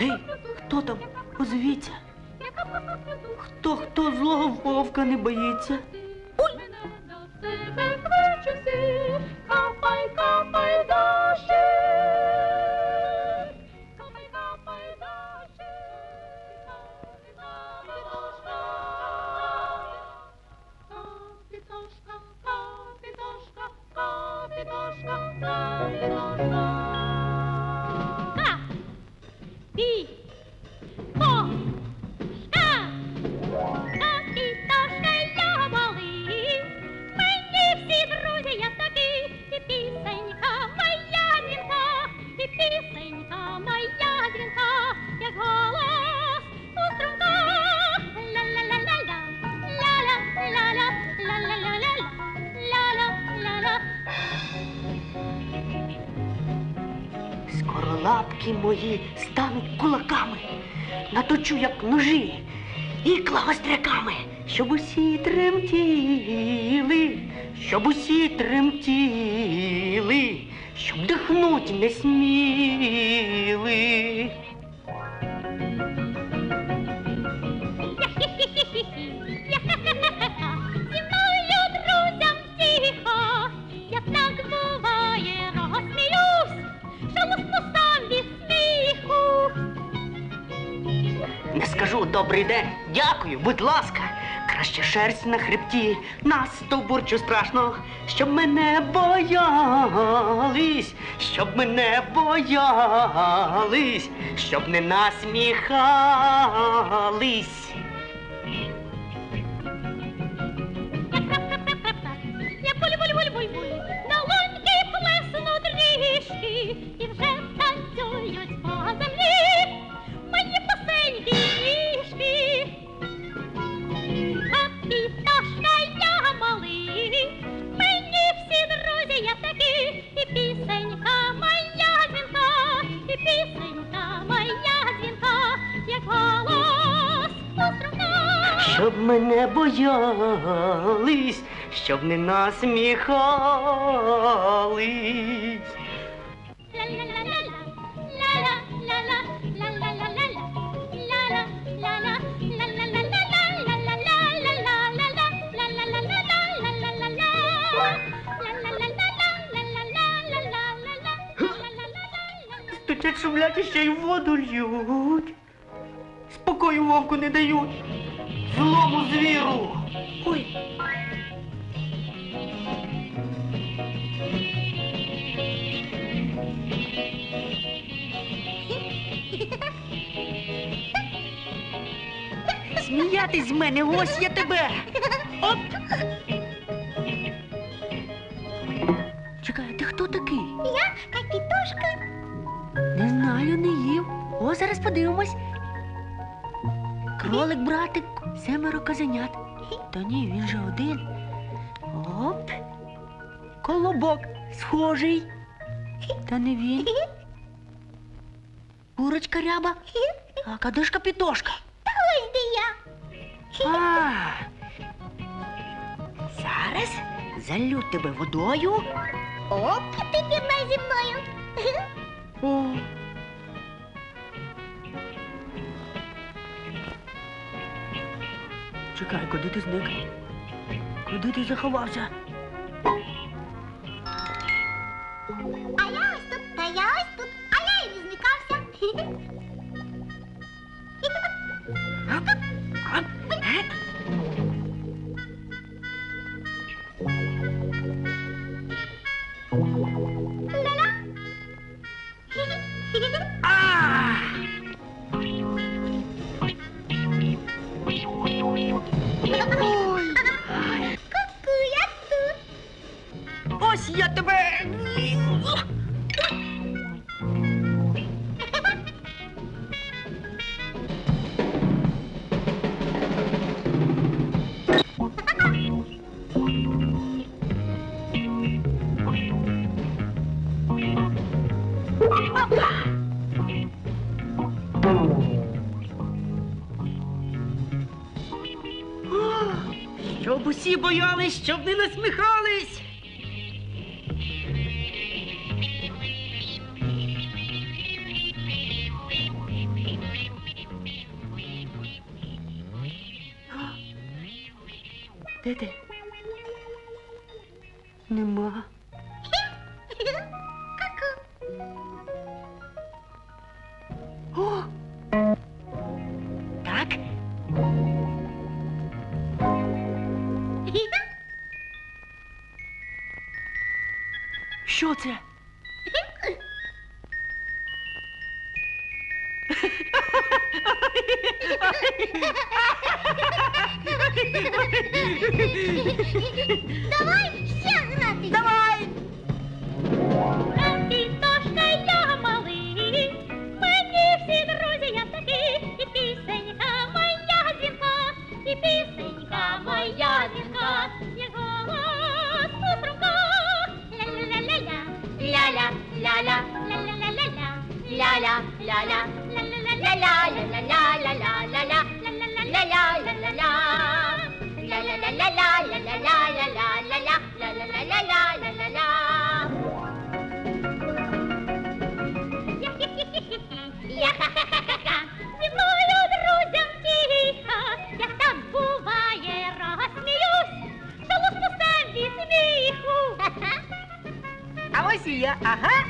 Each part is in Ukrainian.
Гей, хто там? Озвіться. Хто хто злого вовка не боїться? Лапки мої стануть кулаками, наточу, як ножі, ікла гостряками, щоб усі тремтіли, щоб усі тремтіли, щоб дихнуть не сміли. Добрий день, дякую, будь ласка. Краще шерсть на хребті, на стовбурчу страшно, щоб мене боялись, щоб мене боялись, щоб не насміхались. Я плеснуть ріжки, і вже танцюють мене боялись, щоб не насміхались. Стучать, шумлять і ще й воду льють. Спокою вовку не дають. Злому звіру. Ой. Сміятись з мене, ось я тебе. Оп. Чекай, ти хто такий? Я капітошка. Не знаю, не їв. О, зараз подивимось. Кролик, братик, семеро козенят. Та ні, він же один. Оп. Колобок схожий. Та не він. Курочка ряба. А кадишка пітошка. Та ось де я. А. Зараз залю тебе водою. Оп, ти пірнай зі мною. О. Чекай, куди ти зник? Куди ти заховався? Щоб усі боялись, щоб не насміхались. Де ти? Нема. Що це? Давай ага.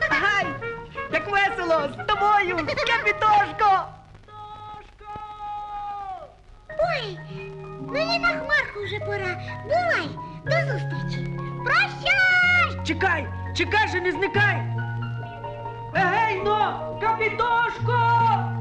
Давай! Ай, як весело з тобою, капітошко! Ой, мені на хмарку вже пора. Бувай, до зустрічі. Прощай! Чекай, чекай же, не зникай! Егей, но, капітошко!